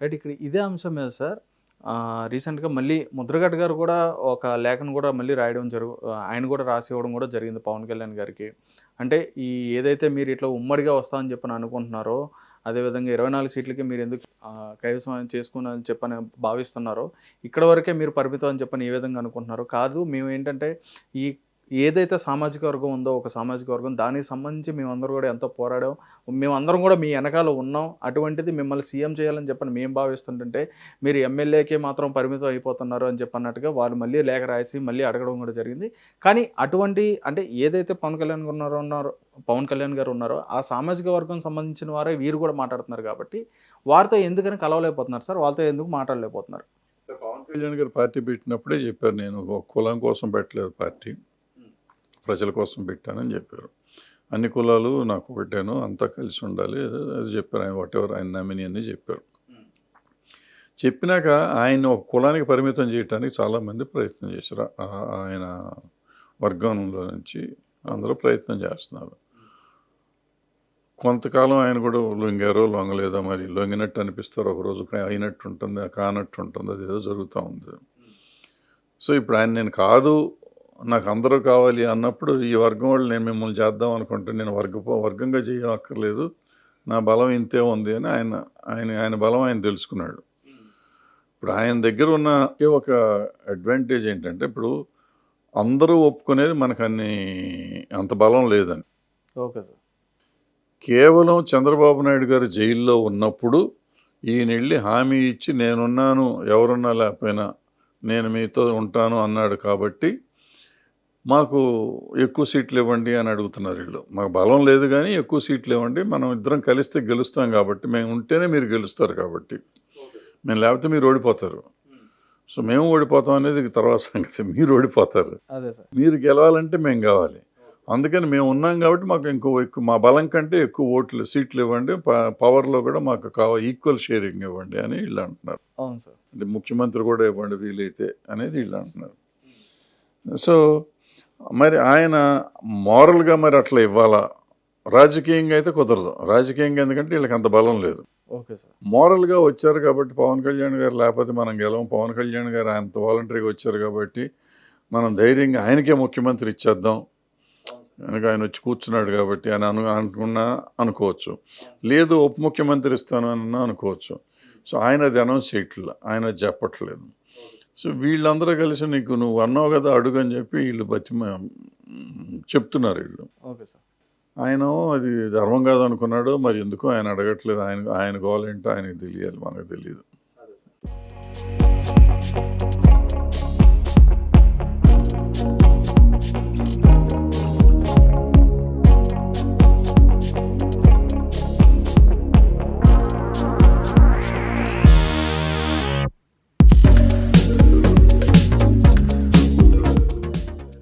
Right ఇక్కడ ఇదే అంశం మీద సార్ రీసెంట్గా మళ్ళీ ముద్రగడ్డ గారు కూడా ఒక లేఖను కూడా మళ్ళీ రాయడం జరుగు ఆయన కూడా రాసి ఇవ్వడం కూడా జరిగింది పవన్ కళ్యాణ్ గారికి. అంటే ఈ ఏదైతే మీరు ఇట్లా ఉమ్మడిగా వస్తామని చెప్పని అనుకుంటున్నారో అదేవిధంగా ఇరవై నాలుగు సీట్లకి మీరు ఎందుకు కైవసం చేసుకున్నారని చెప్పని భావిస్తున్నారో ఇక్కడ వరకే మీరు పరిమితం అని చెప్పని ఏ విధంగా అనుకుంటున్నారో. కాదు మేము ఏంటంటే ఈ ఏదైతే సామాజిక వర్గం ఉందో ఒక సామాజిక వర్గం దానికి సంబంధించి మేమందరూ కూడా ఎంతో పోరాడాం. మేమందరం కూడా మీ వెనకాల ఉన్నాం. అటువంటిది మిమ్మల్ని సీఎం చేయాలని చెప్పని మేము భావిస్తుంటుంటే మీరు ఎమ్మెల్యేకే మాత్రం పరిమితం అయిపోతున్నారు అని చెప్పన్నట్టుగా వాళ్ళు మళ్ళీ లేఖ రాసి మళ్ళీ అడగడం కూడా జరిగింది. కానీ అటువంటి అంటే ఏదైతే పవన్ కళ్యాణ్ గారు ఉన్నారో ఉన్నారో పవన్ కళ్యాణ్ గారు ఉన్నారో ఆ సామాజిక వర్గం సంబంధించిన వారే వీరు కూడా మాట్లాడుతున్నారు కాబట్టి వారితో ఎందుకని కలవలేకపోతున్నారు సార్? వాళ్ళతో ఎందుకు మాట్లాడలేకపోతున్నారు? పవన్ కళ్యాణ్ గారు పార్టీ పెట్టినప్పుడే చెప్పారు నేను కులం కోసం పెట్టలేదు పార్టీ. ప్రజల కోసం పెట్టానని చెప్పారు. అన్ని కులాలు నాకు ఒకటేను అంతా కలిసి ఉండాలి. అది చెప్పారు ఆయన వాట్ ఎవర్ ఆయన నమ్మిని అని చెప్పారు. చెప్పినాక ఆయన ఒక కులానికి పరిమితం చేయడానికి చాలామంది ప్రయత్నం చేశారు. ఆయన వర్గంలో నుంచి అందరూ ప్రయత్నం చేస్తున్నారు. కొంతకాలం ఆయన కూడా లొంగారో లొంగలేదో మరి లొంగినట్టు అనిపిస్తారు. ఒకరోజు అయినట్టు ఉంటుంది కానట్టు ఉంటుంది అది ఏదో జరుగుతూ ఉంది. సో ఇప్పుడు ఆయన నేను కాదు నాకు అందరూ కావాలి అన్నప్పుడు ఈ వర్గం వాళ్ళు నేను మిమ్మల్ని చేద్దాం అనుకుంటే నేను వర్గ వర్గంగా చేయక్కర్లేదు. నా బలం ఇంతే ఉంది అని ఆయన ఆయన ఆయన బలం ఆయన తెలుసుకున్నాడు. ఇప్పుడు ఆయన దగ్గర ఉన్న ఒకే ఒక అడ్వాంటేజ్ ఏంటంటే ఇప్పుడు అందరూ ఒప్పుకునేది మనకు అన్ని అంత బలం లేదని. Okay sir. కేవలం చంద్రబాబు నాయుడు గారు జైల్లో ఉన్నప్పుడు ఈయన వెళ్ళి హామీ ఇచ్చి నేనున్నాను ఎవరున్నా లేకపోయినా నేను మీతో ఉంటాను అన్నాడు కాబట్టి మాకు ఎక్కువ సీట్లు ఇవ్వండి అని అడుగుతున్నారు వీళ్ళు. మాకు బలం లేదు కానీ ఎక్కువ సీట్లు ఇవ్వండి. మనం ఇద్దరం కలిస్తే గెలుస్తాం కాబట్టి మేము ఉంటేనే మీరు గెలుస్తారు కాబట్టి. మేము లేకపోతే మీరు ఓడిపోతారు. సో మేము ఓడిపోతాం అనేది తర్వాత సంగతి. మీరు ఓడిపోతారు. మీరు గెలవాలంటే మేము కావాలి అందుకని మేము ఉన్నాం కాబట్టి మాకు ఇంకో ఎక్కువ మా బలం కంటే ఎక్కువ ఓట్లు సీట్లు ఇవ్వండి. పవర్లో కూడా మాకు కావాలి ఈక్వల్ షేరింగ్ ఇవ్వండి అని వీళ్ళు అంటున్నారు. అవును సార్. అంటే ముఖ్యమంత్రి కూడా ఇవ్వండి వీలైతే అనేది వీళ్ళు అంటున్నారు. సో మరి ఆయన మోరల్గా మరి అట్లా ఇవ్వాలా? రాజకీయంగా అయితే కుదరదు. రాజకీయంగా ఎందుకంటే వీళ్ళకి అంత బలం లేదు. Okay sir. మోరల్గా వచ్చారు కాబట్టి పవన్ కళ్యాణ్ గారు లేకపోతే మనం గెలవం. పవన్ కళ్యాణ్ గారు అంత వాలంటరీగా వచ్చారు కాబట్టి మనం ధైర్యంగా ఆయనకే ముఖ్యమంత్రి ఇచ్చేద్దాం. కనుక ఆయన వచ్చి కూర్చున్నాడు కాబట్టి ఆయన అను అనుకున్నా అనుకోవచ్చు. లేదు ఉప ముఖ్యమంత్రి ఇస్తాను అన్నా అనుకోవచ్చు. సో ఆయన అది అనౌన్స్ చేయట్లేదు ఆయన అది చెప్పట్లేదు. సో వీళ్ళందరూ కలిసి నీకు నువ్వు అన్నావు కదా అడుగు అని చెప్పి వీళ్ళు బతిమ చెప్తున్నారు వీళ్ళు. Okay sir. ఆయన అది ధర్మం కాదు అనుకున్నాడు మరి ఎందుకు ఆయన అడగట్లేదు? ఆయన ఆయన గోల్ ఏంటో ఆయనకు తెలియాలి మనకు తెలియదు.